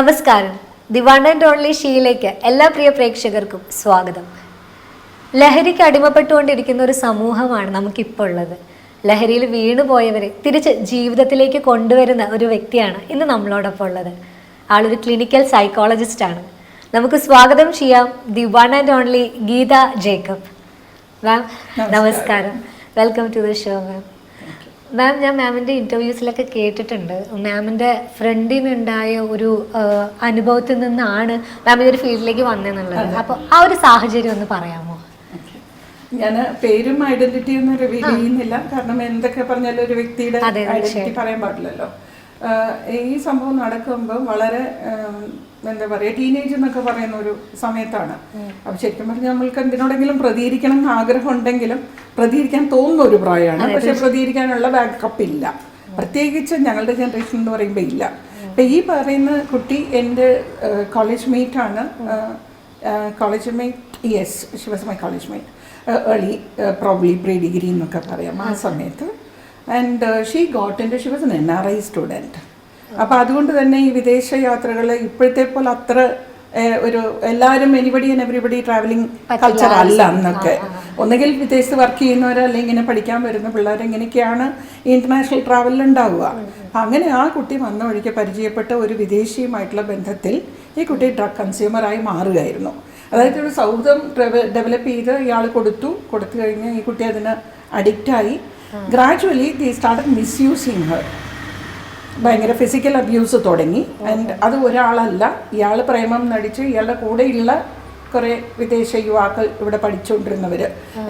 നമസ്കാരം. The one and only ഷീയിലേക്ക് എല്ലാ പ്രിയ പ്രേക്ഷകർക്കും സ്വാഗതം. ലഹരിക്ക് അടിമപ്പെട്ടുകൊണ്ടിരിക്കുന്ന ഒരു സമൂഹമാണ് നമുക്കിപ്പോൾ ഉള്ളത്. ലഹരിയിൽ വീണുപോയവരെ തിരിച്ച് ജീവിതത്തിലേക്ക് കൊണ്ടുവരുന്ന ഒരു വ്യക്തിയാണ് ഇന്ന് നമ്മളോടൊപ്പം ഉള്ളത്. ആളൊരു ക്ലിനിക്കൽ സൈക്കോളജിസ്റ്റ് ആണ്. നമുക്ക് സ്വാഗതം ചെയ്യാം the one and only Geetha Jacob. Ma'am നമസ്കാരം. Welcome to the show ma'am ma'am ഞാൻ മാമിന്റെ ഇന്റർവ്യൂസിലൊക്കെ കേട്ടിട്ടുണ്ട്. മാമിന്റെ ഫ്രണ്ടിനുണ്ടായ ഒരു അനുഭവത്തിൽ നിന്നാണ് മാം ഈ ഒരു ഫീൽഡിലേക്ക് വന്നതെന്നുള്ളത് അപ്പോൾ ആ ഒരു സാഹചര്യം ഒന്ന് പറയാമോ? ഞാൻ പേരും ഐഡന്റിറ്റി ഒന്നും റിവീൽ ചെയ്യുന്നില്ല. കാരണം എന്തൊക്കെ പറഞ്ഞാലും ഒരു വ്യക്തിയുടെ ഐഡന്റിറ്റി പറയാൻ പാടില്ലല്ലോ. ഈ സംഭവം നടക്കുമ്പോൾ വളരെ എന്താ പറയുക ടീനേജ് എന്നൊക്കെ പറയുന്ന ഒരു സമയത്താണ്. അപ്പൊ ശരിക്കും പറഞ്ഞാൽ നമ്മൾക്ക് എന്തിനോടെങ്കിലും പ്രതികരിക്കണം എന്ന് ആഗ്രഹം ഉണ്ടെങ്കിലും പ്രതികരിക്കാൻ തോന്നുന്ന ഒരു പ്രായമാണ്. പക്ഷെ പ്രതികരിക്കാനുള്ള ബാക്കപ്പ് ഇല്ല. പ്രത്യേകിച്ച് ഞങ്ങളുടെ ജനറേഷൻ എന്ന് പറയുമ്പോൾ ഇല്ല. അപ്പൊ ഈ പറയുന്ന കുട്ടി എന്റെ കോളേജ് മേറ്റ് ആണ്. College mate yes she was my college mate early probably pre degree എന്നൊക്കെ പറയാം ആ സമയത്ത്. ആൻഡ് ഷീ ഗോട്ട് എന്റെ she was N N R I student അപ്പോൾ അതുകൊണ്ട് തന്നെ ഈ വിദേശ യാത്രകൾ ഇപ്പോഴത്തെ പോലെ അത്ര ഒരു എല്ലാവരും anybody and everybody travelling culture അല്ല അന്നൊക്കെ. ഒന്നുകിൽ വിദേശത്ത് വർക്ക് ചെയ്യുന്നവരോ അല്ലെങ്കിൽ ഇങ്ങനെ പഠിക്കാൻ വരുന്ന പിള്ളേർ ഇങ്ങനെയൊക്കെയാണ് ഇന്റർനാഷണൽ ട്രാവലിൽ ഉണ്ടാവുക. അങ്ങനെ ആ കുട്ടി വന്ന വഴിക്ക് പരിചയപ്പെട്ട ഒരു വിദേശിയുമായിട്ടുള്ള ബന്ധത്തിൽ ഈ കുട്ടി ഡ്രഗ് കൺസ്യൂമറായി മാറുകയായിരുന്നു. അതായത് ഒരു സൗഹൃദം ഡെവലപ്പ് ചെയ്ത് ഇയാൾ കൊടുത്തു. കൊടുത്തു കഴിഞ്ഞ് ഈ കുട്ടി അതിന് അഡിക്റ്റായി gradually the start misusing her ഭയങ്കര ഫിസിക്കൽ അബ്യൂസ് തുടങ്ങി. ആൻഡ് അത് ഒരാളല്ല. ഇയാൾ പ്രേമം നടിച്ച് ഇയാളുടെ കൂടെയുള്ള കുറേ വിദേശ യുവാക്കൾ ഇവിടെ പഠിച്ചുകൊണ്ടിരുന്നവർ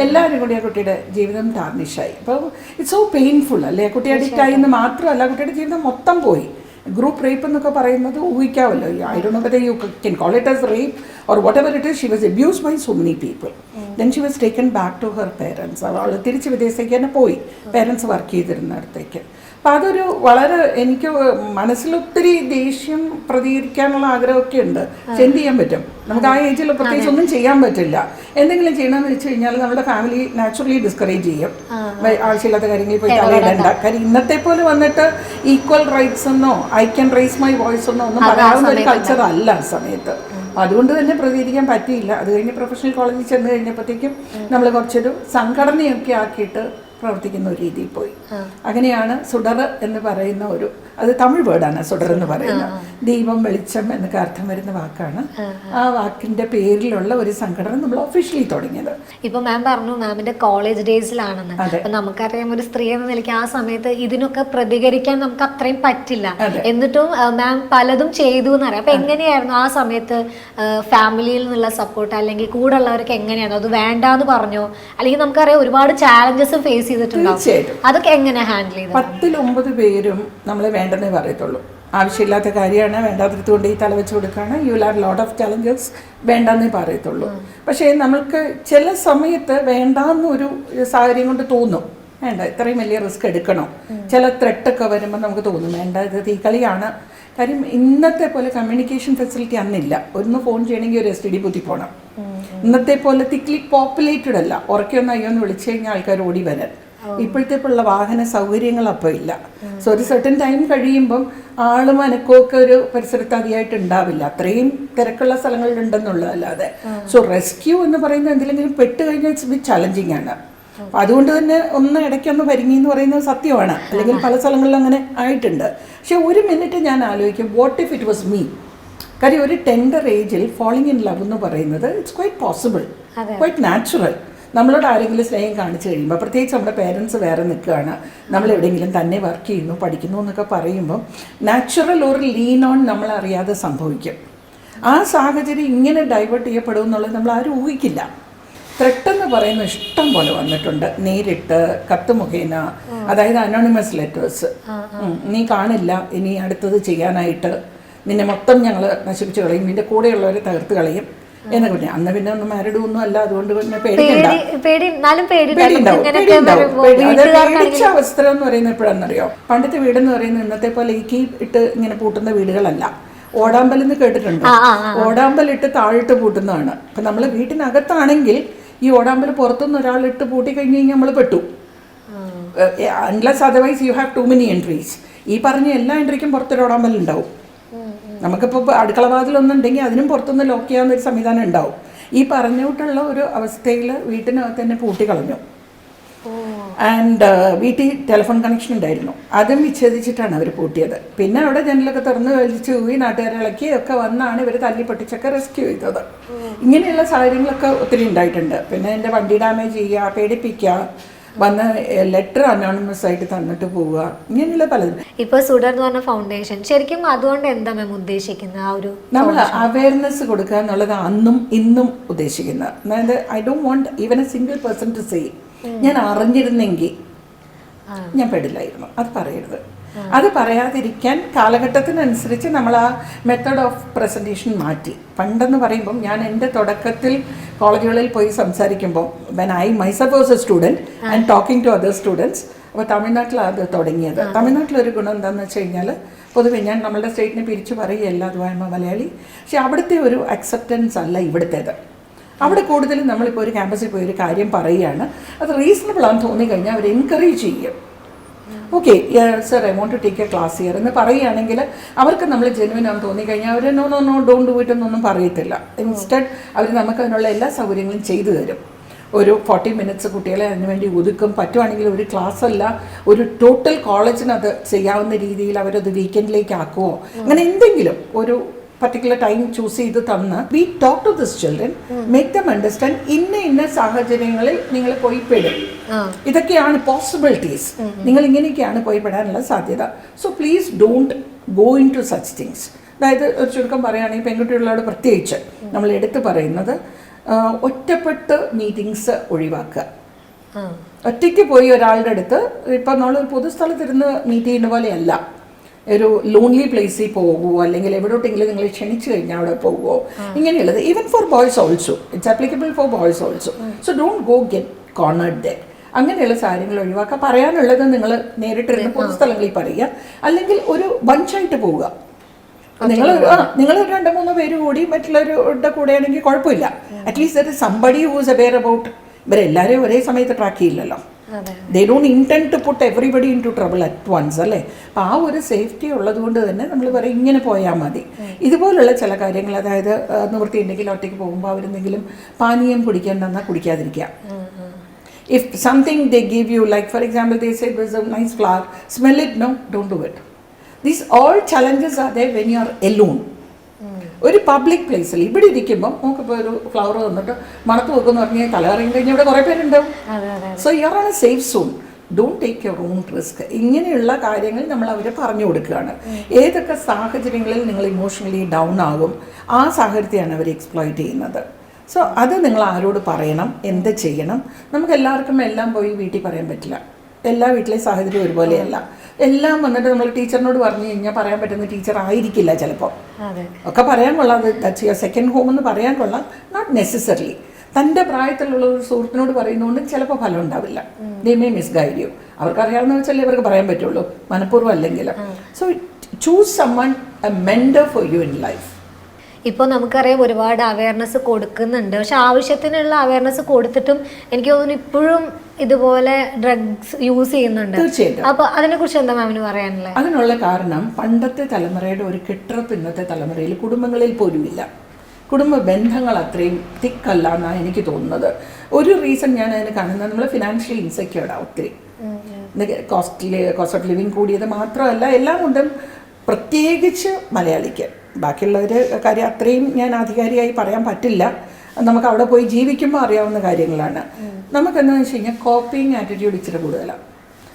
എല്ലാവരും കൂടി ആ കുട്ടിയുടെ ജീവിതം ടാർണിഷായി അപ്പോൾ ഇറ്റ്സ് സോ പെയിൻഫുൾ അല്ലേ? കുട്ടി അഡിക്റ്റ് ആയി എന്ന് മാത്രമല്ല കുട്ടിയുടെ ജീവിതം മൊത്തം പോയി. ഗ്രൂപ്പ് റേപ്പ് എന്നൊക്കെ പറയുന്നത് ഊഹിക്കാമല്ലോ. I do know whether you can call it as rape or whatever it she was abuse by so many people then she was taken back to her parents അവൾ തിരിച്ച് വിദേശത്തേക്ക് തന്നെ പോയി. പേരൻസ് വർക്ക് ചെയ്തിരുന്നിടത്തേക്ക് അപ്പം അതൊരു വളരെ എനിക്ക് മനസ്സിലൊത്തിരി ദേഷ്യം പ്രതികരിക്കാനുള്ള ആഗ്രഹമൊക്കെ ഉണ്ട്. എന്ത് ചെയ്യാൻ പറ്റും? നമുക്ക് ആ ഏജിൽ പ്രത്യേകിച്ച് ഒന്നും ചെയ്യാൻ പറ്റില്ല. എന്തെങ്കിലും ചെയ്യണമെന്ന് വെച്ച് കഴിഞ്ഞാൽ നമ്മുടെ ഫാമിലി നാച്ചുറലി ഡിസ്കറേജ് ചെയ്യും. ആവശ്യമില്ലാത്ത കാര്യങ്ങളിൽ പോയി തലയിടണ്ട കാര്യം ഇന്നത്തെ പോലെ വന്നിട്ട് ഈക്വൽ റൈറ്റ്സ് എന്നോ I can raise my voice എന്നോ ഒന്നും പറയാവുന്ന ഒരു കൾച്ചർ അല്ല ആ സമയത്ത്. അതുകൊണ്ട് തന്നെ പ്രതികരിക്കാൻ പറ്റിയില്ല. അത് കഴിഞ്ഞ് പ്രൊഫഷണൽ കോളേജിൽ ചെന്ന് കഴിഞ്ഞപ്പോഴത്തേക്കും നമ്മൾ കുറച്ചൊരു സംഘടനയൊക്കെ ആക്കിയിട്ട് പ്രവർത്തിക്കുന്ന ഒരു രീതിയിൽ പോയി. അങ്ങനെയാണ് സുഡർ എന്ന് പറയുന്ന ഒരു അത് തമിഴ് വേർഡാണ് സുഡർ എന്ന് പറയുന്നത്. ദീപം വെളിച്ചം എന്നൊക്കെ അർത്ഥം വരുന്ന വാക്കാണ്. ആ വാക്കിന്റെ പേരിലുള്ള ഒരു സംഘടന നമ്മൾ ഒഫീഷ്യലി തുടങ്ങിയത്. ഇപ്പൊ മാം പറഞ്ഞു മാമിന്റെ കോളേജ് ഡേയ്സിലാണെന്ന്. അപ്പൊ നമുക്കറിയാം ഒരു സ്ത്രീ എന്ന നിലയ്ക്ക് ആ സമയത്ത് ഇതിനൊക്കെ പ്രതികരിക്കാൻ നമുക്ക് അത്രയും പറ്റില്ല. എന്നിട്ടും മാം പലതും ചെയ്തു എന്നറിയാം അപ്പൊ എങ്ങനെയായിരുന്നു ആ സമയത്ത് ഫാമിലിയിൽ നിന്നുള്ള സപ്പോർട്ട് അല്ലെങ്കിൽ കൂടെ ഉള്ളവർക്ക് എങ്ങനെയാണ്? അത് വേണ്ടാന്ന് പറഞ്ഞോ? അല്ലെങ്കിൽ നമുക്കറിയാം ഒരുപാട് ചാലഞ്ചസ് ഫേസ് ചെയ്തിട്ടുണ്ടാവും. അതൊക്കെ എങ്ങനെ ഹാൻഡിൽ ചെയ്തു പത്തിൽ ഒമ്പത് പേരും നമ്മൾ വേണ്ടെന്നേ പറയത്തുള്ളൂ. ആവശ്യമില്ലാത്ത കാര്യമാണ് വേണ്ടാത്തത് കൊണ്ട് ഈ തല വെച്ച് കൊടുക്കുകയാണ്. യു ലാർ ലോട്ട് ഓഫ് ചലഞ്ചസ് വേണ്ടെന്നേ പറയത്തുള്ളൂ. പക്ഷേ നമ്മൾക്ക് ചില സമയത്ത് വേണ്ടാന്നൊരു സാഹചര്യം കൊണ്ട് തോന്നും. വേണ്ട ഇത്രയും വലിയ റിസ്ക് എടുക്കണോ? ചില ത്രെട്ടൊക്കെ വരുമ്പോൾ നമുക്ക് തോന്നും. വേണ്ട ഇത് തീക്കളിയാണ്. കാര്യം ഇന്നത്തെ പോലെ കമ്മ്യൂണിക്കേഷൻ ഫെസിലിറ്റി അന്നില്ല. ഒന്ന് ഫോൺ ചെയ്യണമെങ്കിൽ ഒരു എസ് ടി ഡി ബുദ്ധി പോകണം ഇന്നത്തെ പോലെ തിക്ലി പോപ്പുലേറ്റഡ് അല്ല. ഉറക്കൊന്ന് അയ്യോ എന്ന് വിളിച്ചു കഴിഞ്ഞാൽ ആൾക്കാർ ഓടി വരാൻ. ഇപ്പോഴത്തെ പോലുള്ള വാഹന സൗകര്യങ്ങൾ അപ്പോൾ ഇല്ല. സോ ഒരു സെർട്ടൻ ടൈം കഴിയുമ്പം ആളും അനക്കമൊക്കെ ഒരു പരിസരത്ത് അതിയായിട്ട് ഉണ്ടാവില്ല. അത്രയും തിരക്കുള്ള സ്ഥലങ്ങളിലുണ്ടെന്നുള്ളതല്ലാതെ. സോ റെസ്ക്യൂ എന്ന് പറയുന്നത് എന്തെങ്കിലും പെട്ട് കഴിഞ്ഞാൽ ഇറ്റ്സ് ബി ചലഞ്ചിങ് ആണ്. അതുകൊണ്ട് തന്നെ ഒന്ന് ഇടയ്ക്കൊന്ന് പരിങ്ങി എന്ന് പറയുന്നത് സത്യമാണ്. അല്ലെങ്കിൽ പല സ്ഥലങ്ങളിലും അങ്ങനെ ആയിട്ടുണ്ട്. പക്ഷെ ഒരു മിനിറ്റ് ഞാൻ ആലോചിക്കും what if it was me കാര്യം ഒരു ടെൻഡർ ഏജിൽ ഫോളിങ് ഇൻ ലവ് എന്ന് പറയുന്നത് it's quite possible quite natural നമ്മളോട് ആരെങ്കിലും സ്നേഹം കാണിച്ചു കഴിയുമ്പോൾ പ്രത്യേകിച്ച് നമ്മുടെ പേരൻസ് വേറെ നിൽക്കുകയാണ്. നമ്മൾ എവിടെയെങ്കിലും തന്നെ വർക്ക് ചെയ്യുന്നു പഠിക്കുന്നു എന്നൊക്കെ പറയുമ്പോൾ നാച്ചുറൽ ഒരു ലീൻ ഓൺ നമ്മൾ അറിയാതെ സംഭവിക്കും. ആ സാഹചര്യം ഇങ്ങനെ ഡൈവേർട്ട് ചെയ്യപ്പെടും എന്നുള്ളത് നമ്മൾ ആരും ഊഹിക്കില്ല. ത്രെട്ടെന്ന് പറയുന്ന ഇഷ്ടം പോലെ വന്നിട്ടുണ്ട്. നേരിട്ട് കത്ത് മുഖേന അതായത് അനോണിമസ് ലെറ്റേഴ്സ് നീ കാണില്ല ഇനി അടുത്തത് ചെയ്യാനായിട്ട്. നിന്നെ മൊത്തം ഞങ്ങൾ നശിപ്പിച്ച് കളയും നിന്റെ കൂടെയുള്ളവരെ തകർത്ത് കളയും എന്നൊക്കെ പറഞ്ഞു. അന്ന് പിന്നെ ഒന്നും മാരിഡ് ഒന്നും അല്ല അതുകൊണ്ട് പിന്നെ പേടിക്കണ്ട അവസ്ഥ എന്ന് പറയുന്നത് എപ്പോഴാണെന്നറിയോ? പണ്ടത്തെ വീടെന്ന് പറയുന്നത് ഇന്നത്തെ പോലെ ഈ കീ ഇട്ട് ഇങ്ങനെ പൂട്ടുന്ന വീടുകളല്ല. ഓടാമ്പൽ എന്ന് കേട്ടിട്ടുണ്ട് ഇട്ട് താഴിട്ട് പൂട്ടുന്നതാണ്. അപ്പൊ നമ്മൾ വീട്ടിനകത്താണെങ്കിൽ ഈ ഓടാമ്പൽ പുറത്തുനിന്ന് ഒരാൾ ഇട്ട് പൂട്ടി കഴിഞ്ഞ് കഴിഞ്ഞാൽ നമ്മൾ പെട്ടു. Unless otherwise you have too many entries ഈ പറഞ്ഞ എല്ലാ എൻട്രിക്കും പുറത്തൊരു ഓടാമ്പൽ ഉണ്ടാവും. നമുക്കിപ്പോൾ അടുക്കള ഉണ്ടെങ്കിൽ അതിനും പുറത്തുനിന്ന് ലോക്ക് ചെയ്യാവുന്ന ഒരു സംവിധാനം ഉണ്ടാവും. ഈ പറഞ്ഞിട്ടുള്ള ഒരു അവസ്ഥയിൽ വീട്ടിനകത്ത് തന്നെ പൂട്ടിക്കളഞ്ഞു ആൻഡ് വീട്ടിൽ ടെലിഫോൺ കണക്ഷൻ ഉണ്ടായിരുന്നു. അതും വിച്ഛേദിച്ചിട്ടാണ് അവർ പൂട്ടിയത്. പിന്നെ അവിടെ ജനലൊക്കെ തുറന്ന് വലിച്ചു പോയി നാട്ടുകാരെ ഇളക്കി ഒക്കെ വന്നാണ് ഇവർ തല്ലി പൊട്ടിച്ചൊക്കെ റെസ്ക്യൂ ചെയ്തത്. ഇങ്ങനെയുള്ള സാഹചര്യങ്ങളൊക്കെ ഒത്തിരി ഉണ്ടായിട്ടുണ്ട്. പിന്നെ എന്റെ വണ്ടി ഡാമേജ് ചെയ്യുക പേടിപ്പിക്കുക വന്ന് ലെറ്റർ അനോണിമസ് ആയിട്ട് തന്നിട്ട് പോവുക ഇങ്ങനെയുള്ള പലതും. ഇപ്പൊ സുഡർ എന്ന് പറഞ്ഞ ഫൗണ്ടേഷൻ ശരിക്കും അതുകൊണ്ട് എന്താ മാം ഉദ്ദേശിക്കുന്നത്? ആ ഒരു നമ്മൾ അവയർനെസ് കൊടുക്കുക എന്നുള്ളത് അന്നും ഇന്നും ഉദ്ദേശിക്കുന്നത്. അതായത് I don't want even a single person to say ഞാൻ അറിഞ്ഞിരുന്നെങ്കിൽ ഞാൻ പെടില്ലായിരുന്നു അത് പറയരുത്. അത് പറയാതിരിക്കാൻ കാലഘട്ടത്തിനനുസരിച്ച് നമ്മൾ ആ മെത്തേഡ് ഓഫ് പ്രസന്റേഷൻ മാറ്റി. പണ്ടെന്ന് പറയുമ്പം ഞാൻ എന്റെ തുടക്കത്തിൽ കോളേജുകളിൽ പോയി സംസാരിക്കുമ്പോൾ when I myself was a student and talking to other students അപ്പോൾ തമിഴ്നാട്ടിലാണ് അത് തുടങ്ങിയത്. തമിഴ്നാട്ടിലൊരു ഗുണം എന്താണെന്ന് വെച്ച് കഴിഞ്ഞാൽ പൊതുവെ ഞാൻ നമ്മളുടെ സ്റ്റേറ്റിനെ പിരിച്ചു പറയുകയല്ല അതുമായ മലയാളി. പക്ഷെ അവിടുത്തെ ഒരു അക്സെപ്റ്റൻസ് അല്ല ഇവിടുത്തേത്. അവിടെ കൂടുതലും നമ്മളിപ്പോൾ ഒരു ക്യാമ്പസിൽ പോയി ഒരു കാര്യം പറയുകയാണ്. അത് റീസണബിൾ ആണെന്ന് തോന്നിക്കഴിഞ്ഞാൽ അവർ എൻകറേജ് ചെയ്യും. Okay sir I want to take a class year എന്ന് പറയുകയാണെങ്കിൽ അവർക്ക് നമ്മൾ ജെനുവിൻ ആണെന്ന് തോന്നിക്കഴിഞ്ഞാൽ അവർ no no no don't do it എന്നൊന്നും പറയത്തില്ല. ഇൻസ്റ്റഡ് അവർ നമുക്ക് അതിനുള്ള എല്ലാ സൗകര്യങ്ങളും ചെയ്തു തരും. ഒരു ഫോർട്ടി മിനിറ്റ്സ് കുട്ടികളെ അതിനുവേണ്ടി ഒതുക്കും. പറ്റുവാണെങ്കിൽ ഒരു ക്ലാസ് അല്ല ഒരു ടോട്ടൽ കോളേജിനത് ചെയ്യാവുന്ന രീതിയിൽ അവരത് വീക്കെൻഡിലേക്ക് ആക്കുമോ അങ്ങനെ എന്തെങ്കിലും ഒരു പർട്ടിക്കുലർ ടൈം ചൂസ് ചെയ്ത് തന്ന്. We talk to this children make them understand ഇന്ന ഇന്ന സാഹചര്യങ്ങളിൽ നിങ്ങൾ പോയി പെടും ഇതൊക്കെയാണ് പോസിബിലിറ്റീസ് നിങ്ങൾ ഇങ്ങനെയൊക്കെയാണ് പോയി പെടാനുള്ള സാധ്യത. So please don't go into such things അതായത് ഒരു ചുരുക്കം പറയുകയാണെങ്കിൽ പെൺകുട്ടികളോട് പ്രത്യേകിച്ച് നമ്മൾ എടുത്തു പറയുന്നത് ഒറ്റപ്പെട്ട് മീറ്റിങ്സ് ഒഴിവാക്കുക. ഒറ്റയ്ക്ക് പോയി ഒരാളുടെ അടുത്ത് ഇപ്പം നമ്മളൊരു പൊതുസ്ഥലത്തിരുന്ന് മീറ്റ് ചെയ്യുന്ന പോലെയല്ല. ഒരു ലോൺലി പ്ലേസിൽ പോകുമോ അല്ലെങ്കിൽ എവിടോട്ടെങ്കിലും നിങ്ങൾ ക്ഷണിച്ചു കഴിഞ്ഞാൽ അവിടെ പോകുമോ ഇങ്ങനെയുള്ളത്. Even for boys also it's applicable for boys also so don't go get cornered they അങ്ങനെയുള്ള കാര്യങ്ങൾ ഒഴിവാക്കുക. പറയാനുള്ളത് നിങ്ങൾ നേരിട്ടിരുന്ന് പൊതുസ്ഥലങ്ങളിൽ പറയുക. അല്ലെങ്കിൽ ഒരു ബഞ്ചായിട്ട് പോവുക. നിങ്ങൾ നിങ്ങൾ രണ്ട് മൂന്ന് പേര് കൂടി മറ്റുള്ളവരുടെ കൂടെ ആണെങ്കിൽ കുഴപ്പമില്ല at least somebody who's aware about ഇവരെല്ലാവരെയും ഒരേ സമയത്ത് track ചെയ്യില്ലല്ലോ. They don't intend to put everybody into trouble at once അല്ലേ? അപ്പോൾ ആ ഒരു സേഫ്റ്റി ഉള്ളത് കൊണ്ട് തന്നെ നമ്മൾ പറയും ഇങ്ങനെ പോയാൽ മതി. ഇതുപോലുള്ള ചില കാര്യങ്ങൾ അതായത് നിവൃത്തി നിവൃത്തിയുണ്ടെങ്കിൽ ഒറ്റയ്ക്ക് പോകുമ്പോൾ അവരെന്തെങ്കിലും പാനീയം കുടിക്കാൻ തന്നാൽ കുടിക്കാതിരിക്കുക. If something they give you like for example they say a nice flower smell it no don't do it these all challenges are there when you are alone ഒരു പബ്ലിക് പ്ലേസിൽ ഇവിടെ ഇരിക്കുമ്പോൾ നമുക്കിപ്പോൾ ഒരു ഫ്ലവർ തന്നിട്ട് മണത്ത് വെക്കുന്ന പറഞ്ഞാൽ തലകറങ്ങി കഴിഞ്ഞാൽ ഇവിടെ കുറേ പേരുണ്ടാവും. So you are on a safe zone don't take your own risk ഇങ്ങനെയുള്ള കാര്യങ്ങൾ നമ്മൾ അവരെ പറഞ്ഞു കൊടുക്കുകയാണ്. ഏതൊക്കെ സാഹചര്യങ്ങളിൽ നിങ്ങൾ ഇമോഷണലി ഡൗൺ ആകും ആ സാഹചര്യത്തെയാണ് അവർ എക്സ്പ്ലോയിറ്റ് ചെയ്യുന്നത്. സോ അത് നിങ്ങൾ ആരോട് പറയണം എന്ത് ചെയ്യണം? നമുക്ക് എല്ലാവർക്കും എല്ലാം പോയി വീട്ടിൽ പറയാൻ പറ്റില്ല. എല്ലാ വീട്ടിലെയും സാഹചര്യം ഒരുപോലെയല്ല. എല്ലാം വന്നിട്ട് നമ്മൾ ടീച്ചറിനോട് പറഞ്ഞു കഴിഞ്ഞാൽ പറയാൻ പറ്റുന്ന ടീച്ചർ ആയിരിക്കില്ല ചിലപ്പോൾ. ഒക്കെ പറയാൻ കൊള്ളാം. ദാറ്റ്സ് യുവർ സെക്കൻഡ് ഹോം എന്ന് പറയാൻ കൊള്ളാം. നോട്ട് നെസസറിലി തന്റെ പ്രായത്തിലുള്ള ഒരു സുഹൃത്തിനോട് പറയുന്നതുകൊണ്ട് ചിലപ്പോൾ ഫലം ഉണ്ടാവില്ല. They may misguide you അവർക്കറിയാവുന്ന വെച്ചാലേ ഇവർക്ക് പറയാൻ പറ്റുള്ളൂ. മനഃപൂർവം അല്ലെങ്കിലും. So choose someone a mentor for you in life ഇപ്പോൾ നമുക്കറിയാം ഒരുപാട് അവയർനെസ് കൊടുക്കുന്നുണ്ട്. പക്ഷെ ആവശ്യത്തിനുള്ള അവയർനെസ് കൊടുത്തിട്ടും എനിക്ക് തോന്നുന്നു ഇപ്പോഴും ഇതുപോലെ ഡ്രഗ്സ് യൂസ് ചെയ്യുന്നുണ്ട്. തീർച്ചയായിട്ടും. അപ്പൊ അതിനെ കുറിച്ച് എന്താ മാമിന് പറയാനുള്ളത്? അതിനുള്ള കാരണം പണ്ടത്തെ തലമുറയുടെ ഒരു കെട്ടുറപ്പ് ഇന്നത്തെ തലമുറയിൽ കുടുംബങ്ങളിൽ പോലും ഇല്ല കുടുംബ ബന്ധങ്ങൾ അത്രയും തിക്കല്ല എന്നാണ് എനിക്ക് തോന്നുന്നത്. ഒരു റീസൺ ഞാൻ അതിന് കാണുന്നത് നമ്മൾ ഫിനാൻഷ്യലി ഇൻസെക്യൂർഡാണ് ഒത്തിരി. കോസ്റ്റ് കോസ്റ്റ് ഓഫ് ലിവിങ് കൂടിയത് മാത്രമല്ല എല്ലാം കൊണ്ടും പ്രത്യേകിച്ച് മലയാളിക്ക്. ബാക്കിയുള്ളവർ കാര്യം അത്രയും ഞാൻ ആധികാരികമായി പറയാൻ പറ്റില്ല. നമുക്ക് അവിടെ പോയി ജീവിക്കുമ്പോൾ അറിയാവുന്ന കാര്യങ്ങളാണ്. നമുക്കെന്താണെന്ന് വെച്ച് കഴിഞ്ഞാൽ കോപ്പിങ് ആറ്റിറ്റ്യൂഡ് ഇച്ചിരി കൂടുതലാണ്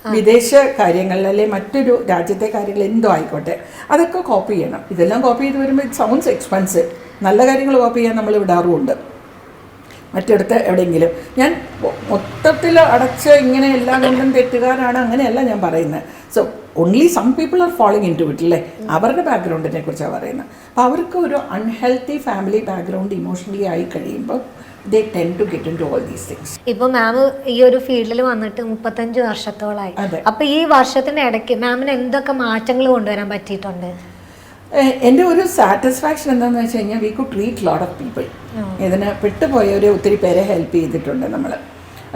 വിദേശ കാര്യങ്ങളിൽ അല്ലെങ്കിൽ മറ്റൊരു രാജ്യത്തെ കാര്യങ്ങൾ എന്തോ ആയിക്കോട്ടെ അതൊക്കെ കോപ്പി ചെയ്യണം. ഇതെല്ലാം കോപ്പി ചെയ്ത് വരുമ്പോൾ ഇറ്റ് സൗണ്ട്സ് എക്സ്പെൻസീവ് നല്ല കാര്യങ്ങൾ കോപ്പി ചെയ്യാൻ നമ്മൾ വിടാറുമുണ്ട്. മറ്റിടത്ത് എവിടെയെങ്കിലും. ഞാൻ മൊത്തത്തിൽ അടച്ച് ഇങ്ങനെ എല്ലാം കൊണ്ടും തെറ്റുകാരാണ് അങ്ങനെയല്ല ഞാൻ പറയുന്നത് so only some people are following into it അല്ലേ അവരുടെ ബാക്ക്ഗ്രൗണ്ടിനെ കുറിച്ചാണ് പറയുന്നത് അപ്പോൾ അവർക്ക് ഒരു അൺഹെൽത്തി ഫാമിലി ബാക്ക്ഗ്രൗണ്ട് ഇമോഷണലി ആയി കഴിയുമ്പോൾ they tend to get into all these things ഇപ്പൊ മാം ഈ ഒരു ഫീൽഡിൽ വന്നിട്ട് മുപ്പത്തഞ്ച് വർഷത്തോളായി. അപ്പോൾ അപ്പൊ ഈ വർഷത്തിന്റെ ഇടയ്ക്ക് മാമിന് എന്തൊക്കെ മാറ്റങ്ങൾ കൊണ്ടുവരാൻ പറ്റിയിട്ടുണ്ട്? എന്റെ ഒരു സാറ്റിസ്ഫാക്ഷൻ എന്താണെന്ന് വെച്ച് കഴിഞ്ഞാൽ we could treat lot of people ഇതിന് പെട്ടുപോയവരെ ഒത്തിരി പേരെ ഹെൽപ്പ് ചെയ്തിട്ടുണ്ട് നമ്മൾ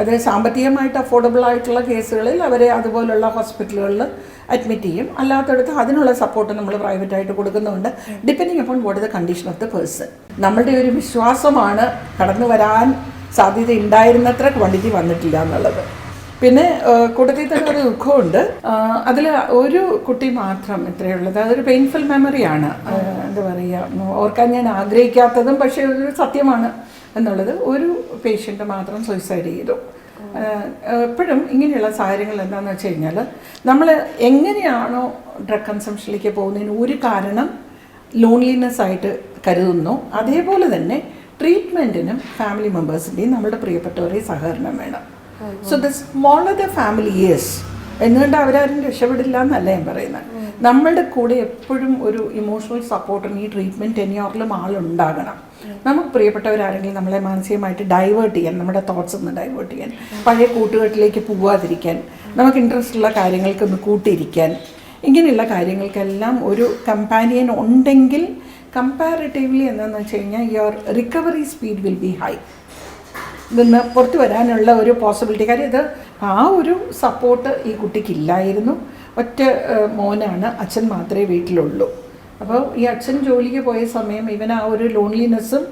അത് സാമ്പത്തികമായിട്ട് അഫോർഡബിൾ ആയിട്ടുള്ള കേസുകളിൽ അവരെ അതുപോലുള്ള ഹോസ്പിറ്റലുകളിൽ അഡ്മിറ്റ് ചെയ്യും. അല്ലാത്തടത്ത് അതിനുള്ള സപ്പോർട്ട് നമ്മൾ പ്രൈവറ്റായിട്ട് കൊടുക്കുന്നുണ്ട്. Depending upon what the condition of the person നമ്മളുടെ ഒരു വിശ്വാസമാണ് കടന്നു വരാൻ സാധ്യത ഉണ്ടായിരുന്നത്ര ക്വാണ്ടിറ്റി വന്നിട്ടില്ല എന്നുള്ളത്. പിന്നെ കൂട്ടത്തിൽ തന്നെ ഒരു ദുഃഖമുണ്ട്. അതിൽ ഒരു കുട്ടി മാത്രം ഇത്രയേ ഉള്ളത് അതൊരു പെയിൻഫുൾ മെമ്മറിയാണ് എന്താ പറയുക ഓർക്കാൻ ഞാൻ ആഗ്രഹിക്കാത്തതും പക്ഷേ ഒരു സത്യമാണ് എന്നുള്ളത് ഒരു പേഷ്യന്റ് മാത്രം സൂയിസൈഡ് ചെയ്തു. എപ്പോഴും ഇങ്ങനെയുള്ള സാഹചര്യങ്ങൾ എന്താണെന്ന് വെച്ച് കഴിഞ്ഞാൽ നമ്മൾ എങ്ങനെയാണോ ഡ്രഗ് കൺസംഷനിലേക്ക് പോകുന്നതിന് ഒരു കാരണം ലോൺലിനെസ് ആയിട്ട് കരുതുന്നു. അതേപോലെ തന്നെ ട്രീറ്റ്മെന്റിനും ഫാമിലി മെമ്പേഴ്സിന്റെയും നമ്മുടെ പ്രിയപ്പെട്ടവരെയും സഹകരണം വേണം. So the smaller the family years എന്നുകൊണ്ട് അവരാരും രക്ഷപ്പെടില്ല എന്നല്ല ഞാൻ പറയുന്നത്. നമ്മളുടെ കൂടെ എപ്പോഴും ഒരു ഇമോഷണൽ സപ്പോർട്ടിന് ഈ ട്രീറ്റ്മെന്റ് ടെന്യോറിലും ആളുണ്ടാകണം. നമുക്ക് പ്രിയപ്പെട്ടവരാരെങ്കിലും നമ്മളെ മാനസികമായിട്ട് ഡൈവേർട്ട് ചെയ്യാൻ നമ്മുടെ തോട്ട്സ് ഒന്ന് ഡൈവേർട്ട് ചെയ്യാൻ പഴയ കൂട്ടുകെട്ടിലേക്ക് പോവാതിരിക്കാൻ നമുക്ക് ഇൻട്രസ്റ്റ് ഉള്ള കാര്യങ്ങൾക്കൊന്ന് കൂട്ടിയിരിക്കാൻ ഇങ്ങനെയുള്ള കാര്യങ്ങൾക്കെല്ലാം ഒരു കമ്പാനിയൻ ഉണ്ടെങ്കിൽ കമ്പാരിറ്റീവ്ലി എന്താണെന്ന് വെച്ച് കഴിഞ്ഞാൽ your recovery speed will be high നിന്ന് പുറത്തു വരാനുള്ള ഒരു പോസിബിലിറ്റി കാര്യം ഇത് ആ ഒരു സപ്പോർട്ട് ഈ കുട്ടിക്കില്ലായിരുന്നു. ഒറ്റ മോനാണ് അച്ഛൻ മാത്രമേ വീട്ടിലുള്ളൂ. അപ്പോൾ ഈ അച്ഛൻ ജോലിക്ക് പോയ സമയം ഇവൻ ആ ഒരു ലോൺലിനെസ്സും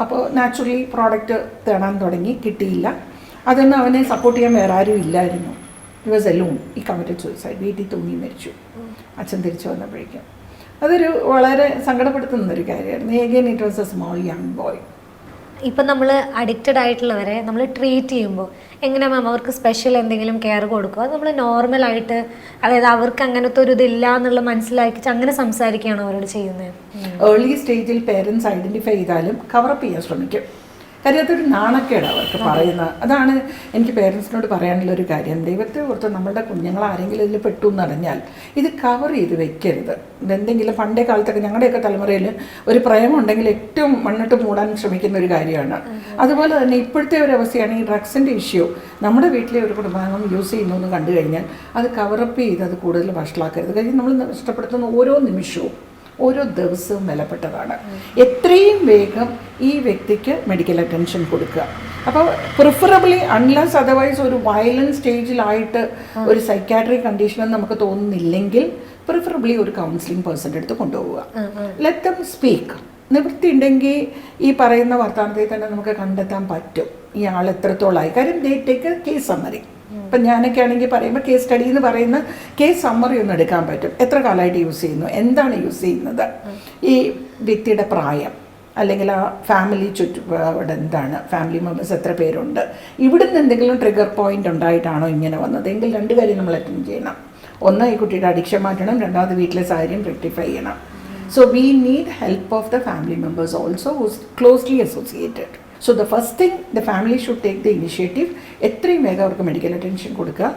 അപ്പോൾ നാച്ചുറലി പ്രോഡക്റ്റ് തേടാൻ തുടങ്ങി കിട്ടിയില്ല. അതൊന്നും അവനെ സപ്പോർട്ട് ചെയ്യാൻ വേറെ ആരും ഇല്ലായിരുന്നു. He was alone he committed suicide വീട്ടിൽ തൂങ്ങി മരിച്ചു. അച്ഛൻ തിരിച്ചു വന്നപ്പോഴേക്കും. അതൊരു വളരെ സങ്കടപ്പെടുത്തുന്ന ഒരു കാര്യമായിരുന്നു. Again it was a small young boy ഇപ്പം നമ്മൾ അഡിക്റ്റഡ് ആയിട്ടുള്ളവരെ നമ്മൾ ട്രീറ്റ് ചെയ്യുമ്പോൾ എങ്ങനെ മാം അവർക്ക് സ്പെഷ്യൽ എന്തെങ്കിലും കെയർ കൊടുക്കുക? നമ്മൾ നോർമലായിട്ട് അതായത് അവർക്ക് അങ്ങനത്തെ ഒരു ഇതില്ല എന്നുള്ള മനസ്സിലാക്കിച്ച് അങ്ങനെ സംസാരിക്കുകയാണ് അവരോട് ചെയ്യുന്നത്. ഏർലി സ്റ്റേജിൽ പേരൻസ് ഐഡന്റിഫൈ ചെയ്താലും കവറപ്പ് ചെയ്യാൻ ശ്രമിക്കും. കാര്യം അതൊരു നാണക്കേട് അവർക്ക് പറയുന്നത് അതാണ് എനിക്ക് പേരൻസിനോട് പറയാനുള്ള ഒരു കാര്യം. ദൈവത്തെ ഓർത്ത് നമ്മളുടെ കുഞ്ഞുങ്ങൾ ആരെങ്കിലും ഇതിൽ പെട്ടു എന്നറിഞ്ഞാൽ ഇത് കവർ ചെയ്ത് വെക്കരുത്. എന്തെങ്കിലും പണ്ടേ കാലത്തൊക്കെ ഞങ്ങളുടെയൊക്കെ തലമുറയിൽ ഒരു പ്രേമം ഉണ്ടെങ്കിൽ ഏറ്റവും മണ്ണിട്ട് മൂടാൻ ശ്രമിക്കുന്ന ഒരു കാര്യമാണ്. അതുപോലെ തന്നെ ഇപ്പോഴത്തെ ഒരു അവസ്ഥയാണ് ഈ ഡ്രഗ്സിന്റെ ഇഷ്യൂ നമ്മുടെ വീട്ടിലെ ഒരു കുടുംബാംഗം യൂസ് ചെയ്യുന്നു എന്ന് കണ്ടു കഴിഞ്ഞാൽ അത് കവറപ്പ് ചെയ്ത് അത് കൂടുതൽ വഷളാക്കരുത്. കാര്യം നമ്മൾ നഷ്ടപ്പെടുത്തുന്ന ഓരോ നിമിഷവും. ഓരോ ദിവസവും വിലപ്പെട്ടതാണ് എത്രയും വേഗം ഈ വ്യക്തിക്ക് മെഡിക്കൽ അറ്റൻഷൻ കൊടുക്കുക. അപ്പോൾ പ്രിഫറബിളി അൺലെസ് അതർവൈസ് ഒരു വയലൻസ് സ്റ്റേജിലായിട്ട് ഒരു സൈക്കാട്രിക് കണ്ടീഷൻ എന്ന് നമുക്ക് തോന്നുന്നില്ലെങ്കിൽ പ്രിഫറബിളി ഒരു കൗൺസിലിംഗ് പേഴ്സന്റെ അടുത്ത് കൊണ്ടുപോവുക. ലെറ്റ് ദം സ്പീക്ക് നിവൃത്തി ഉണ്ടെങ്കിൽ ഈ പറയുന്ന വർത്തമാനത്തിൽ തന്നെ നമുക്ക് കണ്ടെത്താൻ പറ്റും. ഈ ആൾ എത്രത്തോളമായി. കാര്യം ദേ ടേക്ക് കേസ് സമ്മറി ഇപ്പം ഞാനൊക്കെ ആണെങ്കിൽ പറയുമ്പോൾ കേസ് സ്റ്റഡി എന്ന് പറയുന്ന കേസ് സമ്മറി ഒന്ന് എടുക്കാൻ പറ്റും. എത്ര കാലമായിട്ട് യൂസ് ചെയ്യുന്നു? എന്താണ് യൂസ് ചെയ്യുന്നത്? ഈ വ്യക്തിയുടെ പ്രായം അല്ലെങ്കിൽ ആ ഫാമിലി ചുറ്റുപാട് എന്താണ്? ഫാമിലി മെമ്പേഴ്സ് എത്ര പേരുണ്ട്? ഇവിടുന്ന് എന്തെങ്കിലും ട്രിഗർ പോയിന്റ് ഉണ്ടായിട്ടാണോ ഇങ്ങനെ വന്നത്? എങ്കിൽ രണ്ട് കാര്യം നമ്മൾ അറ്റൻഡ് ചെയ്യണം. ഒന്ന് ഈ കുട്ടിയുടെ അഡിക്ഷൻ മാറ്റണം. രണ്ടാമത് വീട്ടിലെ സാഹചര്യം റെക്ടിഫൈ ചെയ്യണം. So we need help of the family members also closely associated so the first thing the family should take the initiative എത്രയും വേഗം അവർക്ക് മെഡിക്കൽ അറ്റൻഷൻ കൊടുക്കുക.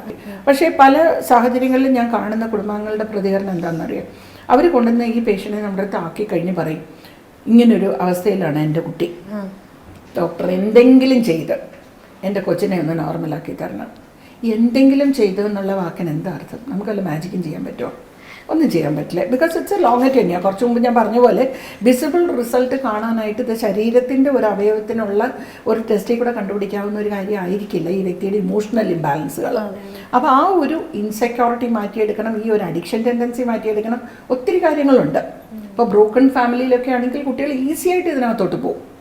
പക്ഷേ പല സാഹചര്യങ്ങളിലും ഞാൻ കാണുന്ന കുടുംബാംഗങ്ങളുടെ പ്രതികരണം എന്താണെന്നറിയാം? അവർ കൊണ്ടുവന്ന ഈ പേഷ്യനെ നമ്മുടെ അടുത്ത് ആക്കി കഴിഞ്ഞ് പറയും ഇങ്ങനൊരു അവസ്ഥയിലാണ് എന്റെ കുട്ടി. ഡോക്ടർ എന്തെങ്കിലും ചെയ്ത് എന്റെ കൊച്ചിനെ ഒന്ന് നോർമലാക്കി തരണം. എന്തെങ്കിലും ചെയ്തു എന്നുള്ള വാക്കിന് എന്താ അർത്ഥം? നമുക്കല്ല മാജിക്കും ചെയ്യാൻ പറ്റുമോ? ഒന്നും ചെയ്യാൻ പറ്റില്ല. ബിക്കോസ് ഇറ്റ്സ് എ ലോങ് തന്നെയാണ് കുറച്ച് മുമ്പ് ഞാൻ പറഞ്ഞ പോലെ വിസിബിൾ റിസൾട്ട് കാണാനായിട്ട് ഇത് ശരീരത്തിന്റെ ഒരു അവയവത്തിനുള്ള ഒരു ടെസ്റ്റിൽ കൂടെ കണ്ടുപിടിക്കാവുന്ന ഒരു കാര്യമായിരിക്കില്ല ഈ വ്യക്തിയുടെ ഇമോഷണൽ ഇംബാലൻസുകൾ അപ്പോൾ ആ ഒരു ഇൻസെക്യൂരിറ്റി മാറ്റിയെടുക്കണം ഈ ഒരു അഡിക്ഷൻ ടെൻഡൻസി മാറ്റിയെടുക്കണം. ഒത്തിരി കാര്യങ്ങളുണ്ട്. ഇപ്പോൾ ബ്രോക്കൺ ഫാമിലിയിലൊക്കെ ആണെങ്കിൽ കുട്ടികൾ ഈസി ആയിട്ട് ഇതിനകത്തോട്ട് പോകും.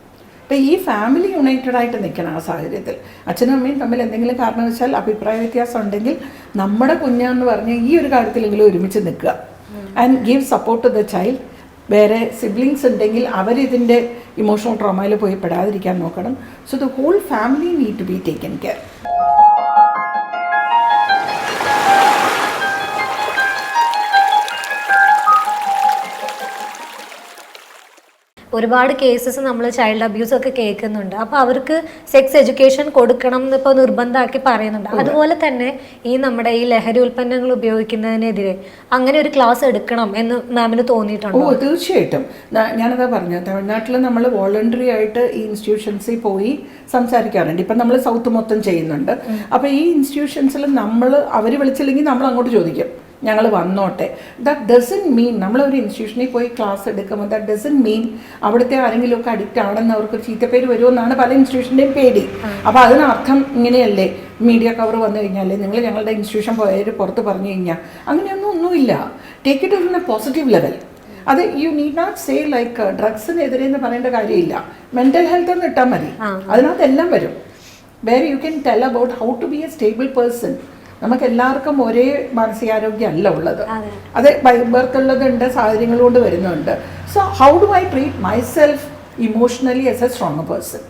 അപ്പം ഈ ഫാമിലി യുണൈറ്റഡ് ആയിട്ട് നിൽക്കണം ആ സാഹചര്യത്തിൽ. അച്ഛനും അമ്മയും തമ്മിൽ എന്തെങ്കിലും കാരണവശാൽ അഭിപ്രായ വ്യത്യാസം ഉണ്ടെങ്കിൽ നമ്മുടെ കുഞ്ഞെന്ന് പറഞ്ഞ് ഈ ഒരു കാര്യത്തിലെങ്കിലും ഒരുമിച്ച് നിൽക്കുക. And give support to the child വേറെ സിബ്ലിങ്സ് ഉണ്ടെങ്കിൽ അവരിതിന്റെ ഇമോഷണൽ ട്രോമയിൽ പോയി പെടാതിരിക്കാൻ നോക്കണം. So the whole family need to be taken care ഒരുപാട് കേസസ് നമ്മൾ ചൈൽഡ് അബ്യൂസ് ഒക്കെ കേൾക്കുന്നുണ്ട്. അപ്പോൾ അവർക്ക് സെക്സ് എഡ്യൂക്കേഷൻ കൊടുക്കണം എന്ന് ഇപ്പോൾ നിർബന്ധമാക്കി പറയുന്നുണ്ട്. അതുപോലെ തന്നെ ഈ നമ്മുടെ ഈ ലഹരി ഉൽപ്പന്നങ്ങൾ ഉപയോഗിക്കുന്നതിനെതിരെ അങ്ങനെ ഒരു ക്ലാസ് എടുക്കണം എന്ന് മാമിന് ഓ തോന്നിയിട്ടുണ്ടോ? തീർച്ചയായിട്ടും. ന- ഞാനതാ പറഞ്ഞു തമിഴ്നാട്ടിൽ നമ്മൾ വോളണ്ടറി ആയിട്ട് ഈ ഇൻസ്റ്റിറ്റ്യൂഷൻസിൽ പോയി സംസാരിക്കാറുണ്ട്. ഇപ്പം നമ്മൾ സൗത്ത് മൊത്തം ചെയ്യുന്നുണ്ട്. അപ്പോൾ ഈ ഇൻസ്റ്റിറ്റ്യൂഷൻസിൽ നമ്മൾ അവർ വിളിച്ചില്ലെങ്കിൽ നമ്മൾ അങ്ങോട്ട് ചോദിക്കും. ഞങ്ങൾ വന്നോട്ടെ. ദാറ്റ് ഡസൻ മീൻ നമ്മളൊരു ഇൻസ്റ്റിറ്റ്യൂഷനിൽ പോയി ക്ലാസ് എടുക്കുമ്പോൾ ദാറ്റ് ഡസൻ മീൻ അവിടുത്തെ ആരെങ്കിലും ഒക്കെ അഡിക്റ്റ് ആണെന്ന് അവർക്ക് ചീത്തപ്പേര് വരുമെന്നാണ് പല ഇൻസ്റ്റിറ്റ്യൂഷന്റെയും പേടി. അപ്പോൾ അതിനർത്ഥം ഇങ്ങനെയല്ലേ? മീഡിയ കവർ വന്നു കഴിഞ്ഞാൽ നിങ്ങൾ ഞങ്ങളുടെ ഇൻസ്റ്റിറ്റ്യൂഷൻ പോയവർ പുറത്ത് പറഞ്ഞു കഴിഞ്ഞാൽ അങ്ങനെയൊന്നും ഒന്നുമില്ല. Take it in a positive level അത് you need not say like ഡ്രഗ്സിനെതിരെ എന്ന് പറയേണ്ട കാര്യമില്ല. മെന്റൽ ഹെൽത്ത് എന്ന് ഇട്ടാൽ മതി. അതിനകത്ത് എല്ലാം വരും. Where you can tell about how to be a stable person നമുക്ക് എല്ലാവർക്കും ഒരേ മാനസികാരോഗ്യം അല്ല ഉള്ളത്. അതെ. അത് ബൈ ബർത്ത് സാഹചര്യങ്ങൾ കൊണ്ട് വരുന്നുണ്ട്. So how do I treat myself emotionally as a strong person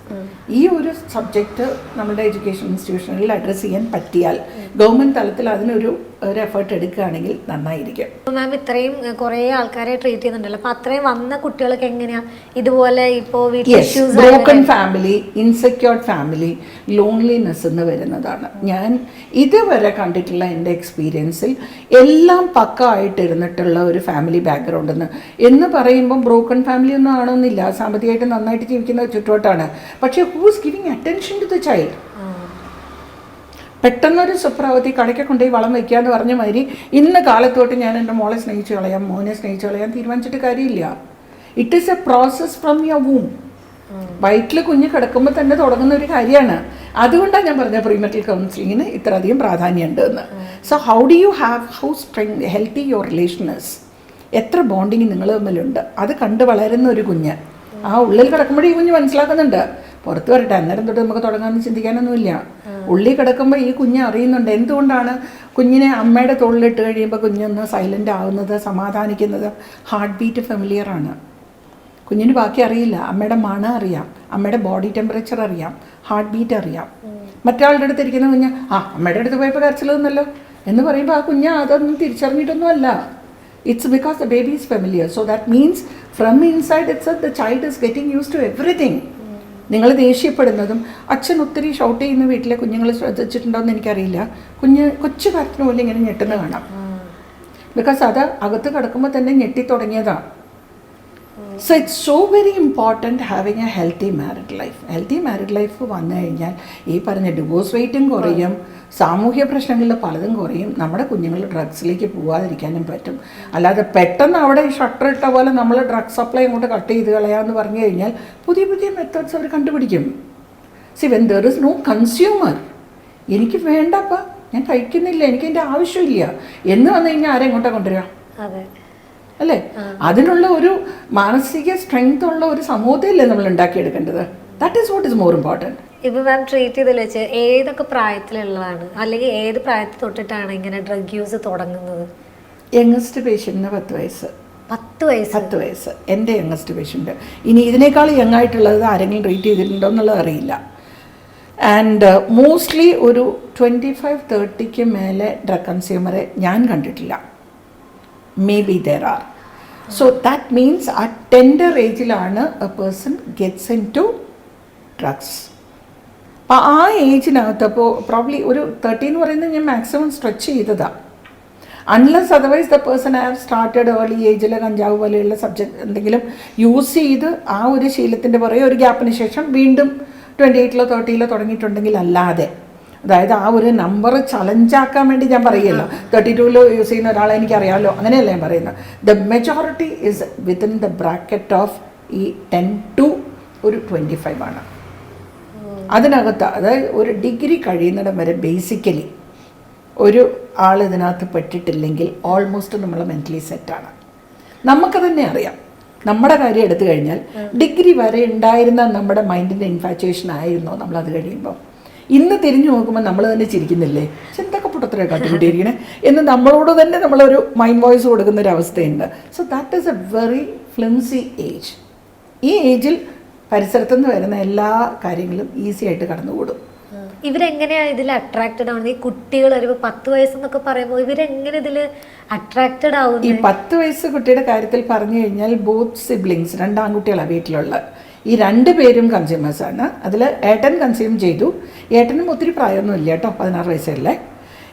ഈ ഒരു സബ്ജക്റ്റ് നമ്മുടെ എഡ്യൂക്കേഷൻ ഇൻസ്റ്റിറ്റ്യൂഷനിൽ അഡ്രസ്സ് ചെയ്യാൻ പറ്റിയാൽ ഗവൺമെന്റ് തലത്തിൽ അതിനൊരു ഒരു എഫേർട്ട് എടുക്കുകയാണെങ്കിൽ നന്നായിരിക്കും. മാം ഇത്രയും കുറേ ആൾക്കാരെ ട്രീറ്റ് ചെയ്യുന്നുണ്ടല്ലോ. അപ്പൊ അത്രയും വന്ന കുട്ടികൾക്ക് എങ്ങനെയാ? ഇതുപോലെ ഇപ്പോ വീട്ടിൽ issues broken family insecured family loneliness എന്ന് വരുന്നതാണ്. ഞാൻ ഇതുവരെ കണ്ടിട്ടുള്ള എന്റെ എക്സ്പീരിയൻസിൽ എല്ലാം പക്ക ആയിട്ടിരുന്നിട്ടുള്ള ഒരു ഫാമിലി ബാക്ക്ഗ്രൗണ്ട് എന്ന് എന്ന് പറയുമ്പം ബ്രോക്കൺ ഫാമിലി ഒന്നും ആണോന്നില്ല. സാമ്പത്തികമായിട്ട് നന്നായിട്ട് ജീവിക്കുന്ന ചുറ്റുവട്ടാണ്. പക്ഷേ who's giving attention to the child പെട്ടെന്നൊരു സുപ്രവതി കടയ്ക്ക് കൊണ്ടുപോയി വളം വയ്ക്കുക എന്ന് പറഞ്ഞ മാതിരി ഇന്ന് കാലത്തോട്ട് ഞാൻ എന്റെ മോളെ സ്നേഹിച്ചു കളയാം മോനെ സ്നേഹിച്ചു കളയാൻ തീരുമാനിച്ചിട്ട് കാര്യമില്ല. It is a process from your womb വയറ്റിൽ കുഞ്ഞ് കിടക്കുമ്പോൾ തന്നെ തുടങ്ങുന്ന ഒരു കാര്യമാണ്. അതുകൊണ്ടാണ് ഞാൻ പറഞ്ഞ പ്രീമെറ്റൽ കൗൺസിലിങ്ങിന് ഇത്രയധികം പ്രാധാന്യമുണ്ട് എന്ന്. So how do you have how strong healthy your relationers എത്ര ബോണ്ടിങ് നിങ്ങൾ തമ്മിലുണ്ട്? അത് കണ്ട് വളരുന്ന ഒരു കുഞ്ഞ്. ആ ഉള്ളിൽ കിടക്കുമ്പോഴേ ഈ കുഞ്ഞ് മനസ്സിലാക്കുന്നുണ്ട്. പുറത്ത് വരട്ടെ. അന്നേരം തൊട്ട് നമുക്ക് തുടങ്ങാമെന്ന് ചിന്തിക്കാനൊന്നുമില്ല. ഉള്ളി കിടക്കുമ്പോൾ ഈ കുഞ്ഞ് അറിയുന്നുണ്ട്. എന്തുകൊണ്ടാണ് കുഞ്ഞിനെ അമ്മയുടെ തോളിലിട്ട് കഴിയുമ്പോൾ കുഞ്ഞൊന്ന് സൈലന്റ് ആവുന്നത് സമാധാനിക്കുന്നത്? ഹാർട്ട് ബീറ്റ് ഫെമിലിയർ ആണ്. കുഞ്ഞിന് ബാക്കി അറിയില്ല. അമ്മയുടെ മണം അറിയാം. അമ്മയുടെ ബോഡി ടെമ്പറേച്ചർ അറിയാം. ഹാർട്ട് ബീറ്റ് അറിയാം. മറ്റാളുടെ അടുത്ത് ഇരിക്കുന്ന കുഞ്ഞ് ആ അമ്മയുടെ അടുത്ത് പോയപ്പോൾ കരച്ചിലൊന്നുമല്ലോ എന്ന് പറയുമ്പോൾ ആ കുഞ്ഞ് അതൊന്നും തിരിച്ചറിഞ്ഞിട്ടൊന്നുമല്ല. It's because the baby is familiar so that means from inside it's the child is getting use to everything നിങ്ങൾ ദേഷ്യപ്പെടുന്നതും അച്ഛൻ ഒത്തിരി ഷൗട്ട് ചെയ്യുന്ന വീട്ടിലെ കുഞ്ഞുങ്ങൾ ശ്രദ്ധിച്ചിട്ടുണ്ടോ എന്ന് എനിക്കറിയില്ല. കുഞ്ഞ് കൊച്ചു കാര്യത്തിന് പോലും ഇങ്ങനെ ഞെട്ടുന്ന കാണാം. ബിക്കോസ് അത് അകത്ത് കിടക്കുമ്പോൾ തന്നെ ഞെട്ടി തുടങ്ങിയതാണ് so it's so very important having a healthy married life healthy married life വന്നു കഴിഞ്ഞാൽ ഈ പറഞ്ഞ ഡിവോഴ്സ് റേറ്റും കുറയും സാമൂഹ്യ പ്രശ്നങ്ങളിൽ പലതും കുറയും. നമ്മുടെ കുഞ്ഞുങ്ങൾ ഡ്രഗ്സിലേക്ക് പോകാതിരിക്കാനും പറ്റും. അല്ലാതെ പെട്ടെന്ന് അവിടെ ഷട്ടർ ഇട്ട പോലെ നമ്മൾ ഡ്രഗ് സപ്ലൈ അങ്ങോട്ട് കട്ട് ചെയ്ത് കളയാമെന്ന് പറഞ്ഞു കഴിഞ്ഞാൽ പുതിയ പുതിയ മെത്തേഡ്സ് അവർ കണ്ടുപിടിക്കും. See when there is no consumer എനിക്ക് വേണ്ടപ്പ ഞാൻ കഴിക്കുന്നില്ല എനിക്ക് എന്റെ ആവശ്യമില്ല എന്ന് വന്നു കഴിഞ്ഞാൽ ആരെങ്ങോട്ടാണ് കൊണ്ടുവരിക? അതെ. അല്ലേ? അതിനുള്ള ഒരു മാനസിക സ്ട്രെങ്ത് ഉള്ള ഒരു സമൂഹത്തിലല്ലേ നമ്മൾ ഉണ്ടാക്കിയെടുക്കേണ്ടത്? That is what is more important ഇപ്പൊ മാം ട്രീറ്റ് ചെയ്തതിൽ വെച്ച്? ഏതൊക്കെ പ്രായത്തിലുള്ളതാണ്? അല്ലെങ്കിൽ ഏത് പ്രായത്തിൽ തൊട്ടിട്ടാണ് ഇങ്ങനെ ഡ്രഗ് യൂസ് തുടങ്ങുന്നത്? യങ്ങസ്റ്റ് പേഷ്യന്റിന് പത്ത് വയസ്സ്. പത്ത് വയസ്സ്? പത്ത് വയസ്സ്. എന്റെ യങ്ങസ്റ്റ് പേഷ്യന്റ് ഇനി ഇതിനേക്കാൾ യങ് ആയിട്ടുള്ളത് ആരെങ്കിലും ട്രീറ്റ് ചെയ്തിട്ടുണ്ടോ എന്നുള്ളത് അറിയില്ല. ആൻഡ് മോസ്റ്റ്ലി ഒരു ട്വന്റി ഫൈവ് തേർട്ടിക്ക് മേലെ ഡ്രഗ് കൺസ്യൂമറെ ഞാൻ കണ്ടിട്ടില്ല. May be there are so that means ആ tender ഏജിലാണ് a person gets into drugs അപ്പോൾ ആ ഏജിനകത്ത് അപ്പോൾ പ്രോബ്ലി ഒരു തേർട്ടി എന്ന് പറയുന്നത് ഞാൻ മാക്സിമം സ്ട്രെച്ച് ചെയ്തതാണ് unless otherwise the person have started early ഏജിൽ കഞ്ചാവ് പോലെയുള്ള സബ്ജക്ട് എന്തെങ്കിലും യൂസ് ചെയ്ത് ആ ഒരു ശീലത്തിന്റെ പുറകെ ഒരു ഗ്യാപ്പിന് ശേഷം വീണ്ടും ട്വന്റി എയ്റ്റിലോ തേർട്ടിയിലോ തുടങ്ങിയിട്ടുണ്ടെങ്കിൽ അല്ലാതെ. അതായത് ആ ഒരു നമ്പർ ചലഞ്ചാക്കാൻ വേണ്ടി ഞാൻ പറയുമല്ലോ തേർട്ടി ടൂവിൽ യൂസ് ചെയ്യുന്ന ഒരാളെ എനിക്കറിയാമല്ലോ അങ്ങനെയല്ല ഞാൻ പറയുന്നത്. The majority is within the bracket of ഈ ടെൻ ടു ഒരു ട്വന്റി ഫൈവ് ആണ്. അതിനകത്ത് അതായത് ഒരു ഡിഗ്രി കഴിയുന്നിടം വരെ ബേസിക്കലി ഒരു ആൾ ഇതിനകത്ത് പെട്ടിട്ടില്ലെങ്കിൽ ഓൾമോസ്റ്റ് നമ്മൾ മെന്റലി സെറ്റാണ് നമുക്ക് തന്നെ അറിയാം. നമ്മുടെ കാര്യം എടുത്തു കഴിഞ്ഞാൽ ഡിഗ്രി വരെ ഉണ്ടായിരുന്ന നമ്മുടെ മൈൻഡിന്റെ ഇൻഫാച്ചുവേഷൻ ആയിരുന്നോ നമ്മളത് കഴിയുമ്പോൾ ഇന്ന് തിരിഞ്ഞു നോക്കുമ്പോൾ നമ്മൾ തന്നെ ചിരിക്കുന്നില്ലേ? "ശ്ശെ, എന്തൊക്കെ പുട്ടത്തിലെ കാട്ടിക്കൂട്ടിയിരിക്കണേ? എന്ന് നമ്മളോട് തന്നെ നമ്മളൊരു മൈൻഡ് വോയിസ് കൊടുക്കുന്ന ഒരു അവസ്ഥയുണ്ട് so that is a very flimsy age ഈ ഏജിൽ പരിസരത്തുനിന്ന് വരുന്ന എല്ലാ കാര്യങ്ങളും ഈസി ആയിട്ട് കടന്നുകൂടും. ഇവരെങ്ങനെയാണ് ഇതിൽ അട്രാക്റ്റഡ് ആവുന്നത്? ഈ കുട്ടികൾ ഒരു പത്ത് വയസ്സെന്നൊക്കെ പറയുമ്പോൾ ഇവരെങ്ങനെ ഇതിൽ അട്രാക്റ്റഡ് ആവും ഈ പത്ത് വയസ്സ് കുട്ടിയുടെ കാര്യത്തിൽ പറഞ്ഞു കഴിഞ്ഞാൽ ബോത്ത് സിബ്ലിങ്സ് രണ്ടാൺകുട്ടികളാണ് വീട്ടിലുള്ളത്. ഈ രണ്ട് പേരും കൺസ്യൂമേഴ്സാണ് അതിൽ ഏട്ടൻ കൺസ്യൂം ചെയ്തു. ഏട്ടനും ഒത്തിരി പ്രായമൊന്നും ഇല്ല കേട്ടോ പതിനാറ് വയസ്സല്ലേ.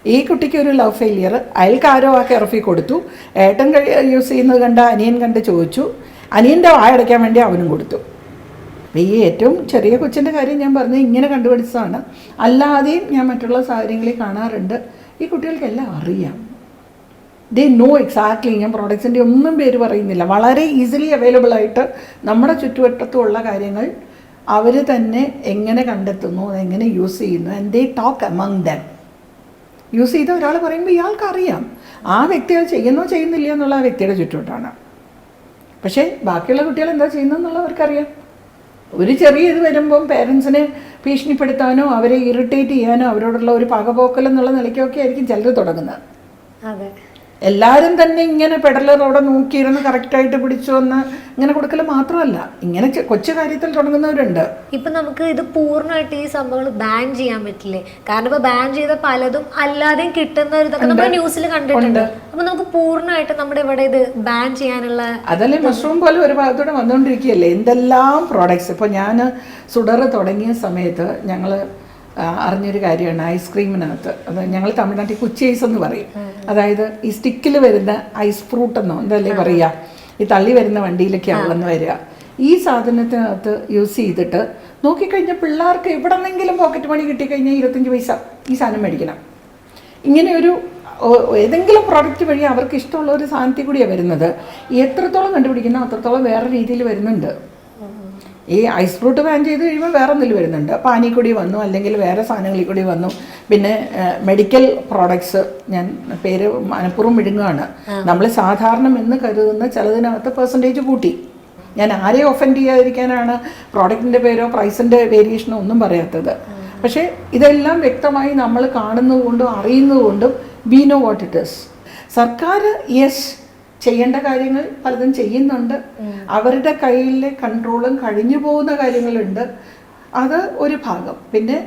ഈ കുട്ടിക്ക് ഒരു ലവ് ഫെയിലിയർ അയൽക്കാരോ ആ കെറഫി കൊടുത്തു. ഏട്ടൻ യൂസ് ചെയ്യുന്നത് കണ്ട അനിയൻ കണ്ട് ചോദിച്ചു. അനിയന്റെ വായടയ്ക്കാൻ വേണ്ടി അവനും കൊടുത്തു. ഈ ഏറ്റവും ചെറിയ കൊച്ചിന്റെ കാര്യം ഞാൻ പറഞ്ഞത് ഇങ്ങനെ കണ്ടുപിടിച്ചതാണ്. അല്ലാതെയും ഞാൻ മറ്റുള്ള സാഹചര്യങ്ങളിൽ കാണാറുണ്ട്. ഈ കുട്ടികൾക്കെല്ലാം അറിയാം. ദേ നോ എക്സാക്ട്ലി ഞാൻ പ്രോഡക്ട്സിന്റെ ഒന്നും പേര് പറയുന്നില്ല. വളരെ ഈസിലി അവൈലബിൾ ആയിട്ട് നമ്മുടെ ചുറ്റുവട്ടത്തുള്ള കാര്യങ്ങൾ അവർ തന്നെ എങ്ങനെ കണ്ടെത്തുന്നു എങ്ങനെ യൂസ് ചെയ്യുന്നു and they talk among them. Use ചെയ്ത ഒരാൾ പറയുമ്പോൾ ഇയാൾക്ക് അറിയാം. ആ വ്യക്തി അത് ചെയ്യുന്നോ ചെയ്യുന്നില്ല എന്നുള്ള ആ വ്യക്തിയുടെ ചുറ്റുവട്ടാണ്. പക്ഷേ ബാക്കിയുള്ള കുട്ടികൾ എന്താ ചെയ്യുന്നതെന്നുള്ള അവർക്കറിയാം ഒരു ചെറിയ ഇത് വരുമ്പം പേരൻസിനെ ഭീഷണിപ്പെടുത്താനോ അവരെ ഇറിറ്റേറ്റ് ചെയ്യാനോ അവരോടുള്ള ഒരു പകപോക്കൽ എന്നുള്ള നിലയ്ക്കൊക്കെ ആയിരിക്കും ചിലർ തുടങ്ങുന്നത്. അതെ. എല്ലാവരും തന്നെ ഇങ്ങനെ പെഡലർ അവിടെ നോക്കിയിരുന്ന് കറക്റ്റായിട്ട് പിടിച്ചു വന്ന് ഇങ്ങനെ കൊടുക്കൽ മാത്രമല്ല. ഇങ്ങനെ കൊച്ചു കാര്യത്തിൽ തുടങ്ങുന്നവരുണ്ട്. ഇപ്പൊ നമുക്ക് ഇത് പൂർണമായിട്ട് ഈ സംഭവങ്ങൾ ബാൻ ചെയ്യാൻ പറ്റില്ലേ? കാരണം ഇപ്പൊ ബാൻ ചെയ്ത പലതും അല്ലാതെയും കിട്ടുന്ന ഇതൊക്കെ നമ്മൾ ന്യൂസിൽ കണ്ടിട്ടുണ്ട്. അപ്പൊ നമുക്ക് പൂർണമായിട്ട് നമ്മുടെ ഇവിടെ ഇത് ബാൻ ചെയ്യാനുള്ള അതല്ലേ മഷ്റൂം പോലെ ഒരു ഭാഗത്തൂടെ വന്നുകൊണ്ടിരിക്കുകയല്ലേ എന്തെല്ലാം പ്രോഡക്ട്സ് ഇപ്പൊ ഞാൻ സുഡർ തുടങ്ങിയ സമയത്ത് ഞങ്ങൾ അറിഞ്ഞൊരു കാര്യമാണ് ഐസ്ക്രീമിനകത്ത് അത് ഞങ്ങൾ തമിഴ്നാട്ടിൽ കുച്ചി ഐസ് എന്ന് പറയും. അതായത് ഈ സ്റ്റിക്കിൽ വരുന്ന ഐസ് ഫ്രൂട്ട് എന്നോ എന്തല്ലേ പറയുക ഈ തള്ളി വരുന്ന വണ്ടിയിലൊക്കെയാണ് വന്ന് വരിക. ഈ സാധനത്തിനകത്ത് യൂസ് ചെയ്തിട്ട് നോക്കിക്കഴിഞ്ഞാൽ പിള്ളേർക്ക് എവിടെന്നെങ്കിലും പോക്കറ്റ് മണി കിട്ടിക്കഴിഞ്ഞാൽ ഇരുപത്തഞ്ച് പൈസ ഈ സാധനം മേടിക്കണം. ഇങ്ങനെ ഒരു ഏതെങ്കിലും പ്രോഡക്റ്റ് വഴി അവർക്ക് ഇഷ്ടമുള്ള ഒരു സാധനത്തിൽ കൂടിയാണ് വരുന്നത്. എത്രത്തോളം കണ്ടുപിടിക്കുന്നോ അത്രത്തോളം വേറെ രീതിയിൽ വരുന്നുണ്ട്. ഈ ഐസ് ഫ്രൂട്ട് ബാൻ ചെയ്ത് കഴിയുമ്പോൾ വേറെ ഒന്നിൽ വരുന്നുണ്ട്. പാനിക്കൂടി വന്നു അല്ലെങ്കിൽ വേറെ സാധനങ്ങളിൽ കൂടി വന്നു. പിന്നെ മെഡിക്കൽ പ്രോഡക്ട്സ് ഞാൻ പേര് മനഃപൂർവം വിഴുങ്ങുകയാണ് നമ്മൾ സാധാരണ എന്ന് കരുതുന്ന ചിലതിനകത്ത് പെർസെന്റേജ് കൂട്ടി. ഞാൻ ആരെയും ഒഫൻഡ് ചെയ്യാതിരിക്കാനാണ് പ്രോഡക്റ്റിന്റെ പേരോ പ്രൈസിന്റെ വേരിയേഷനോ ഒന്നും പറയാത്തത്. പക്ഷേ ഇതെല്ലാം വ്യക്തമായി നമ്മൾ കാണുന്നതുകൊണ്ടും അറിയുന്നതുകൊണ്ടും we know what it is സർക്കാർ യെസ് ചെയ്യേണ്ട കാര്യങ്ങൾ പലതും ചെയ്യുന്നുണ്ട്. അവരുടെ കയ്യിലെ കൺട്രോളും കഴിഞ്ഞു പോകുന്ന കാര്യങ്ങളുണ്ട്. അത് ഒരു ഭാഗം. പിന്നെ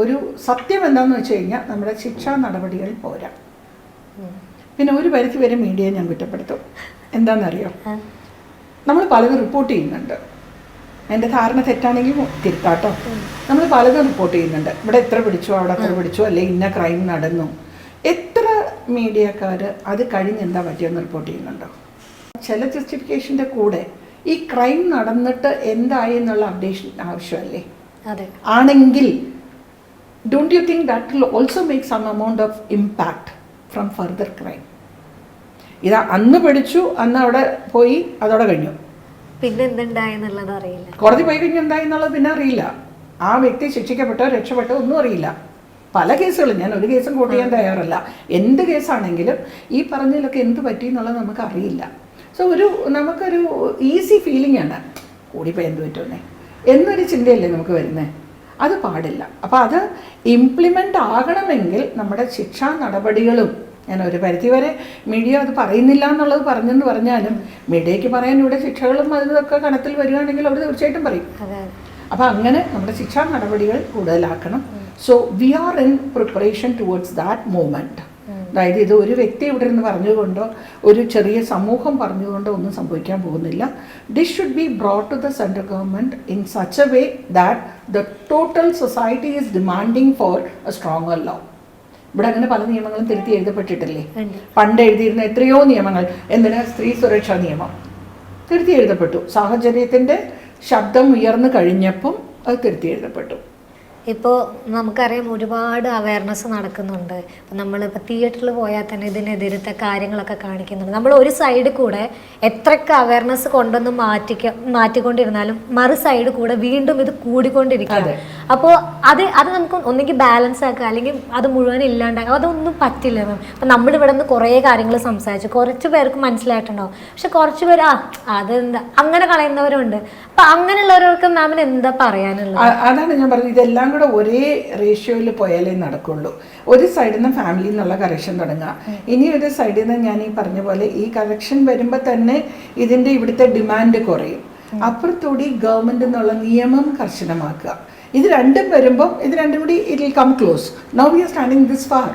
ഒരു സത്യം എന്താണെന്ന് വെച്ച് കഴിഞ്ഞാൽ നമ്മുടെ ശിക്ഷാ നടപടികൾ പോരാ. പിന്നെ ഒരു പരിധി വരെ മീഡിയ ഞാൻ കുറ്റപ്പെടുത്തും. എന്താണെന്നറിയോ നമ്മൾ പലതും റിപ്പോർട്ട് ചെയ്യുന്നുണ്ട്. എന്റെ ധാരണ തെറ്റാണെങ്കിൽ തിരുത്താട്ടോ. നമ്മൾ പലതും റിപ്പോർട്ട് ചെയ്യുന്നുണ്ട്. ഇവിടെ എത്ര പിടിച്ചു അവിടെ എത്ര പിടിച്ചു അല്ലെങ്കിൽ ഇന്ന ക്രൈം നടന്നു. എത്ര മീഡിയക്കാർ അത് കഴിഞ്ഞ് എന്താ പറ്റിയെന്ന് റിപ്പോർട്ട് ചെയ്യുന്നുണ്ടോ? ചില ജസ്റ്റിഫിക്കേഷന്റെ കൂടെ ഈ ക്രൈം നടന്നിട്ട് എന്തായി എന്നുള്ള അപ്ഡേഷൻ ആവശ്യമല്ലേ? അതെ. ആണെങ്കിൽ don't you think that will also make some amount of impact from further crime ഇത് അന്ന് പിടിച്ചു അന്ന് അവിടെ പോയി അതോടെ കഴിഞ്ഞു. പിന്നെ എന്തുണ്ടായെന്നുള്ളത് അറിയില്ല. കോടതി പോയി കഴിഞ്ഞ് എന്തായി എന്നുള്ളത് പിന്നെ അറിയില്ല. ആ വ്യക്തി ശിക്ഷിക്കപ്പെട്ടോ രക്ഷപ്പെട്ടോ ഒന്നും അറിയില്ല. പല കേസുകളും ഞാൻ ഒരു കേസും കൂട്ട് ചെയ്യാൻ തയ്യാറല്ല. എന്ത് കേസാണെങ്കിലും ഈ പറഞ്ഞതിലൊക്കെ എന്ത് പറ്റി എന്നുള്ളത് നമുക്ക് അറിയില്ല സോ ഒരു നമുക്കൊരു ഈസി ഫീലിംഗ് ആണ്. കൂടിപ്പോയി എന്ത് പറ്റുമെന്നേ? എന്നൊരു ചിന്തയല്ലേ നമുക്ക് വരുന്നത് അത് പാടില്ല. അപ്പോൾ അത് ഇംപ്ലിമെന്റ് ആകണമെങ്കിൽ നമ്മുടെ ശിക്ഷാ നടപടികളും ഞാൻ ഒരു പരിധിവരെ മീഡിയ അത് പറയുന്നില്ല എന്നുള്ളത് പറഞ്ഞെന്ന് പറഞ്ഞാലും മീഡിയയ്ക്ക് പറയാൻ ഇവിടെ ശിക്ഷകളും അതിനൊക്കെ കണത്തിൽ വരികയാണെങ്കിൽ അവർ തീർച്ചയായിട്ടും പറയും. അപ്പോൾ അങ്ങനെ നമ്മുടെ ശിക്ഷാ നടപടികൾ കൂടുതലാക്കണം. So we are in preparation towards that movement അതായത് ഇത് ഒരു വ്യക്തി ഇവിടെ നിന്ന് പറഞ്ഞുകൊണ്ടോ ഒരു ചെറിയ സമൂഹം പറഞ്ഞുകൊണ്ടോ ഒന്നും സംഭവിക്കാൻ പോകുന്നില്ല. This should be brought to the central government in such a way that the total society is demanding for a stronger law ഇവിടെ അങ്ങനെ പല നിയമങ്ങളും തിരുത്തി എഴുതപ്പെട്ടിട്ടില്ലേ? പണ്ട് എഴുതിയിരുന്ന എത്രയോ നിയമങ്ങൾ. എന്തിനാ? സ്ത്രീ സുരക്ഷാ നിയമം. തിരുത്തി എഴുതപ്പെട്ടു. സാഹചര്യത്തിന്റെ ശബ്ദം ഉയർന്നു കഴിഞ്ഞപ്പം അത് തിരുത്തി എഴുതപ്പെട്ടു. ഇപ്പോൾ നമുക്കറിയാം ഒരുപാട് അവയർനെസ് നടക്കുന്നുണ്ട്. ഇപ്പം നമ്മളിപ്പോൾ തിയേറ്ററിൽ പോയാൽ തന്നെ ഇതിനെതിരത്തെ കാര്യങ്ങളൊക്കെ കാണിക്കുന്നുണ്ട്. നമ്മൾ ഒരു സൈഡ് കൂടെ എത്രയൊക്കെ അവയർനെസ് കൊണ്ടൊന്ന് മാറ്റിക്ക മാറ്റിക്കൊണ്ടിരുന്നാലും മറു സൈഡ് കൂടെ വീണ്ടും ഇത് കൂടിക്കൊണ്ടിരിക്കുകയാണ്. അപ്പോൾ അത് അത് നമുക്ക് ഒന്നെങ്കിൽ ബാലൻസ് ആക്കുക അല്ലെങ്കിൽ അത് മുഴുവൻ ഇല്ലാണ്ടാക്കുക അതൊന്നും പറ്റില്ല മാം അപ്പം നമ്മളിവിടെ നിന്ന് കുറേ കാര്യങ്ങൾ സംസാരിച്ചു. കുറച്ച് പേർക്ക് മനസ്സിലായിട്ടുണ്ടാവും. പക്ഷെ കുറച്ച് പേര് ആ അതെന്താ? അങ്ങനെ കളയുന്നവരുണ്ട് അപ്പം അങ്ങനെയുള്ളവർക്ക് മാമിന് എന്താ പറയാനുള്ളത്? അതാണ് ഞാൻ പറഞ്ഞത്. ഇതെല്ലാം കൂടെ ഒരേ റേഷ്യോയിൽ പോയാലേ നടക്കുള്ളൂ. ഒരു സൈഡിൽ നിന്ന് ഫാമിലി എന്നുള്ള കറക്ഷൻ തുടങ്ങുക ഇനി ഒരു സൈഡിൽ നിന്ന് ഞാൻ ഈ പറഞ്ഞ പോലെ ഈ കറക്ഷൻ വരുമ്പോൾ തന്നെ ഇതിന്റെ ഇവിടുത്തെ ഡിമാൻഡ് കുറയും. അപ്പുറത്തൂടി ഗവൺമെന്റ് എന്നുള്ള നിയമം കർശനമാക്കുക. ഇത് രണ്ടും വരുമ്പോൾ ഇത് രണ്ടും കൂടി it will come close now we are standing this far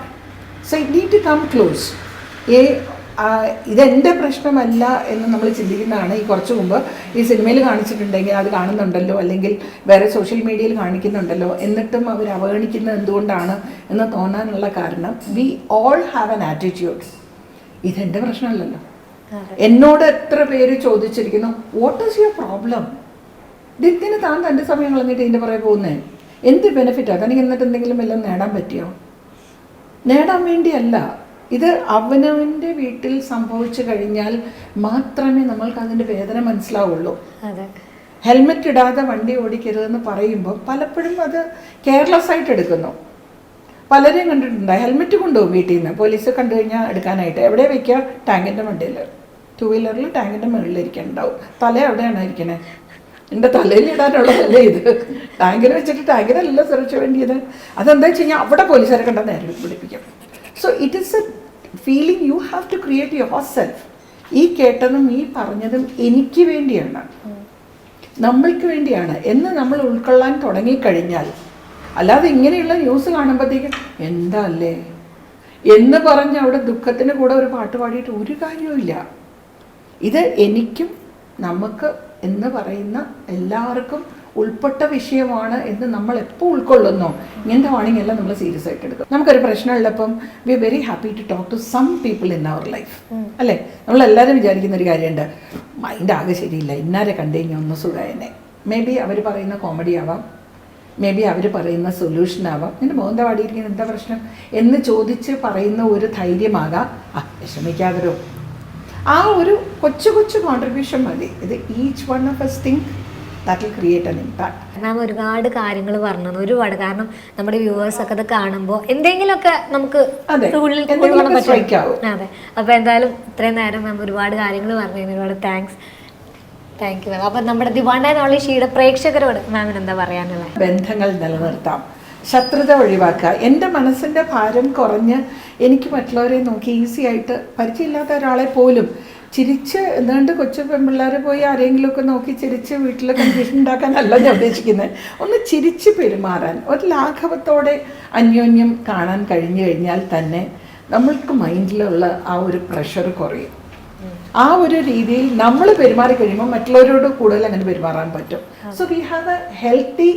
so it need to come close ആ, ഇതെന്റെ പ്രശ്നമല്ല എന്ന് നമ്മൾ ചിന്തിക്കുന്നതാണ്. ഈ കുറച്ച് മുമ്പ് ഈ സിനിമയിൽ കാണിച്ചിട്ടുണ്ടെങ്കിൽ അത് കാണുന്നുണ്ടല്ലോ അല്ലെങ്കിൽ വേറെ സോഷ്യൽ മീഡിയയിൽ കാണിക്കുന്നുണ്ടല്ലോ എന്നിട്ടും അവർ അവഗണിക്കുന്നത് എന്തുകൊണ്ടാണ് എന്ന് തോന്നാനുള്ള കാരണം we all have an attitude ഇതെന്റെ പ്രശ്നമല്ലല്ലോ. എന്നോട് എത്ര പേര് ചോദിച്ചിരിക്കുന്നു വാട്ട് ഈസ് യുവർ പ്രോബ്ലം ഇതിന് താൻ തന്റെ സമയം കളഞ്ഞിട്ട് ഇതിന്റെ പുറകെ പോകുന്നേ? എന്ത് ബെനിഫിറ്റാണ് തനിക്ക് എന്നിട്ട് എന്തെങ്കിലും എല്ലാം നേടാൻ പറ്റിയോ? നേടാൻ വേണ്ടിയല്ല. ഇത് അവനവന്റെ വീട്ടിൽ സംഭവിച്ചു കഴിഞ്ഞാൽ മാത്രമേ നമ്മൾക്ക് അതിന്റെ വേദന മനസ്സിലാവുള്ളൂ. ഹെൽമെറ്റ് ഇടാതെ വണ്ടി ഓടിക്കരുതെന്ന് പറയുമ്പോൾ പലപ്പോഴും അത് കെയർലെസ് ആയിട്ട് എടുക്കുന്നു. പലരെയും കണ്ടിട്ടുണ്ട് ഹെൽമെറ്റ് കൊണ്ടുപോകും വീട്ടിൽ നിന്ന് പോലീസ് കണ്ടു കഴിഞ്ഞാൽ എടുക്കാനായിട്ട്. എവിടെ വെക്കുക ടാങ്കിന്റെ മണ്ടിയിൽ ടു വീലറിൽ ടാങ്കിന്റെ മുകളിൽ ഇരിക്കണ്ടാവും തല എവിടെയാണ് ഇരിക്കണേ? എന്റെ തലയിൽ ഇടാനുള്ളതല്ലേ ഇത്. ടാങ്കിന് വെച്ചിട്ട് ടാങ്കിനല്ല സുരക്ഷ വേണ്ടിയത്. അതെന്താ വെച്ച് കഴിഞ്ഞാൽ അവിടെ പോലീസുകാരെ കണ്ടാൽ നേരെ പിടിപ്പിക്കും so it is a feeling you have to create yourself ഈ കേട്ടതും ഈ പറഞ്ഞതും എനിക്ക് വേണ്ടിയാണ്. നമ്മൾക്ക് വേണ്ടിയാണ്. എന്ന് നമ്മൾ ഉൾക്കൊള്ളാൻ തുടങ്ങിക്കഴിഞ്ഞാൽ അല്ലാതെ ഇങ്ങനെയുള്ള ന്യൂസ് കാണുമ്പോഴത്തേക്ക് എന്താ അല്ലേ? എന്ന് പറഞ്ഞ് അവിടെ ദുഃഖത്തിന് കൂടെ ഒരു പാട്ട് പാടിയിട്ട് ഒരു കാര്യവുമില്ല ഇത് എനിക്കും നമുക്ക് എന്ന് പറയുന്ന എല്ലാവർക്കും ഉൾപ്പെട്ട വിഷയമാണ് എന്ന് നമ്മൾ എപ്പോൾ ഉൾക്കൊള്ളുന്നു ഇങ്ങനത്തെ വാണിംഗ് എല്ലാം നമ്മൾ സീരിയസ് ആയിട്ട് എടുക്കും. നമുക്കൊരു പ്രശ്നമുള്ളപ്പം we are very happy to talk to some people in our life അല്ലേ? നമ്മളെല്ലാവരും വിചാരിക്കുന്ന ഒരു കാര്യമുണ്ട്. മൈൻഡ് ആകെ ശരിയില്ല. ഇന്നാരെ കണ്ടു കഴിഞ്ഞാൽ ഒന്ന് സുഖമായനെ മേ ബി അവർ പറയുന്ന കോമഡി ആവാം. മേ ബി അവർ പറയുന്ന സൊല്യൂഷൻ ആവാം. നിന്റെ മോന്ത പാടിയിരിക്കുന്ന എന്താ പ്രശ്നം? എന്ന് ചോദിച്ച് പറയുന്ന ഒരു ധൈര്യമാകാം. ആ വിഷമിക്കാതരോ ആ ഒരു കൊച്ചു കൊച്ചു കോൺട്രിബ്യൂഷൻ മതി. ഇത് each one of us think that will create an impact ma'am ഒരുപാട് കാര്യങ്ങൾ പറഞ്ഞു. ഒരുപാട് കാരണം നമ്മുടെ വ്യൂവേഴ്സ് ഒക്കെ ഇത് കാണുമ്പോൾ എന്തെങ്കിലുമൊക്കെ നമുക്ക് അതെ, ഉള്ളിൽ എന്തെങ്കിലുമൊക്കെ ഉൾക്കൊള്ളാൻ പറ്റും. അതെ. അപ്പോൾ എന്തായാലും ഇത്രയും നേരം മാം ഒരുപാട് കാര്യങ്ങൾ പറഞ്ഞതിന് ഒരുപാട് താങ്ക്സ് താങ്ക് യു മാം അപ്പം നമ്മുടെ ദിവാണ്ട ഷീയുടെ പ്രേക്ഷകരോട് മാമിന് എന്താ പറയാനുള്ളത് ബന്ധങ്ങൾ നിലനിർത്താം. ശത്രുത ഒഴിവാക്കുക. എന്റെ മനസ്സിന്റെ ഭാരം കുറഞ്ഞ് എനിക്ക് മറ്റുള്ളവരെ നോക്കി ഈസി ആയിട്ട് പരിചയമില്ലാത്ത ഒരാളെ പോലും ചിരിച്ച് എന്താണ്ട് കൊച്ചു പെൺപിള്ളേർ പോയി ആരെങ്കിലുമൊക്കെ നോക്കി ചിരിച്ച് വീട്ടിൽ കൺഫ്യൂഷൻ ഉണ്ടാക്കാനല്ല ഞാൻ ഉദ്ദേശിക്കുന്നത് ഒന്ന് ചിരിച്ച് പെരുമാറാൻ ഒരു ലാഘവത്തോടെ അന്യോന്യം കാണാൻ കഴിഞ്ഞു കഴിഞ്ഞാൽ തന്നെ നമ്മൾക്ക് മൈൻഡിലുള്ള ആ ഒരു പ്രഷർ കുറയും. ആ ഒരു രീതിയിൽ നമ്മൾ പെരുമാറി കഴിയുമ്പോൾ മറ്റുള്ളവരോട് കൂടുതൽ അങ്ങനെ പെരുമാറാൻ പറ്റും. So we have a healthy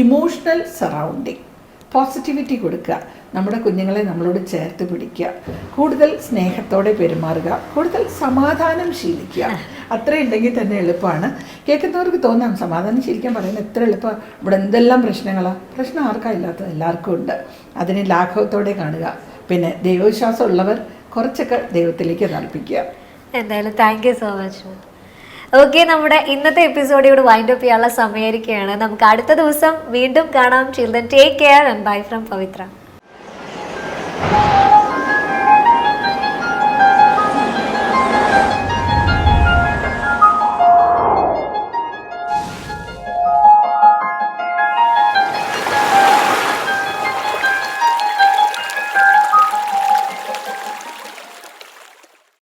emotional surrounding positivity കൊടുക്കുക. നമ്മുടെ കുഞ്ഞുങ്ങളെ നമ്മളോട് ചേർത്ത് പിടിക്കുക. കൂടുതൽ സ്നേഹത്തോടെ പെരുമാറുക. കൂടുതൽ സമാധാനം ശീലിക്കുക. അത്ര ഉണ്ടെങ്കിൽ തന്നെ എളുപ്പമാണ്. കേൾക്കുന്നവർക്ക് തോന്നാം സമാധാനം ശീലിക്കാൻ പറയുന്നത് എത്ര എളുപ്പം ഇവിടെ എന്തെല്ലാം പ്രശ്നങ്ങളാണ് പ്രശ്നം ആർക്കാ ഇല്ലാത്തത്? എല്ലാവർക്കും ഉണ്ട്. അതിനെ ലാഘവത്തോടെ കാണുക. പിന്നെ ദൈവവിശ്വാസം ഉള്ളവർ കുറച്ചൊക്കെ ദൈവത്തിലേക്ക് തർപ്പിക്കുക എന്തായാലും thank you so much okay നമ്മുടെ ഇന്നത്തെ എപ്പിസോഡ് ഇവിടെ വൈൻഡ് അപ്പ് ചെയ്യാനുള്ള സമയമായിരിക്കുകയാണ്. നമുക്ക് അടുത്ത ദിവസം വീണ്ടും കാണാം. Children take care and bye from Pavithra.